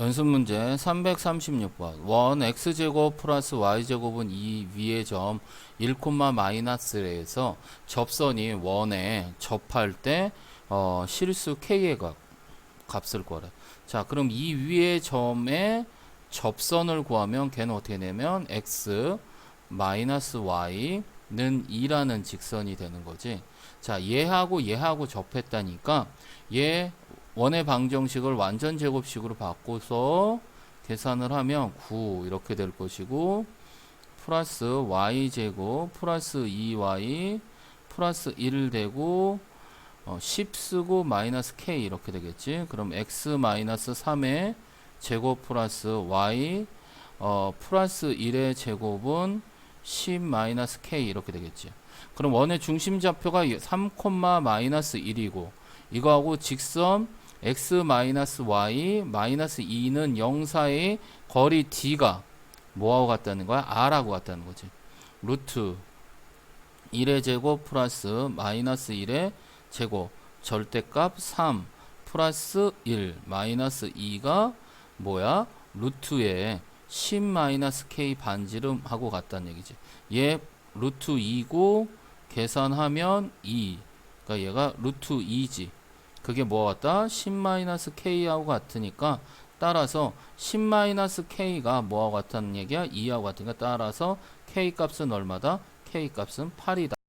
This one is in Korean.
연습 문제 336번 원 x제곱 플러스 y제곱은 이 위의 점 1, 마이너스에서 접선이 원에 접할 때 어, 실수 k의 값, 값을 구하래. 자, 그럼 이 위의 점에 접선을 구하면 걔는 어떻게 되냐면 x 마이너스 y는 2라는 직선이 되는 거지. 자, 얘하고 얘하고 접했다니까 얘 원의 방정식을 완전 제곱식으로 바꿔서 계산을 하면 9 이렇게 될 것이고 플러스 y 제곱 플러스 2y 플러스 1 되고 어, 10 쓰고 마이너스 k 이렇게 되겠지. 그럼 x 마이너스 3의 제곱 플러스 y 어, 플러스 1의 제곱은 10 마이너스 k 이렇게 되겠지. 그럼 원의 중심 좌표가 3, 마이너스 1이고 이거하고 직선 x 마이너스 y 마이너스 2는 0 사이 거리 d가 뭐하고 같다는 거야? r하고 같다는 거지. 루트 1의 제곱 플러스 마이너스 1의 제곱 절대값 3 플러스 1 마이너스 2가 뭐야? 루트에 10 마이너스 k 반지름 하고 같다는 얘기지. 얘 루트 2고 계산하면 2. 그러니까 얘가 루트 2지. 그게 뭐와 같다? 10-k하고 같으니까 따라서 10-k가 뭐하고 같다는 얘기야? 2하고 같으니까 따라서 k 값은 얼마다? k 값은 8이다.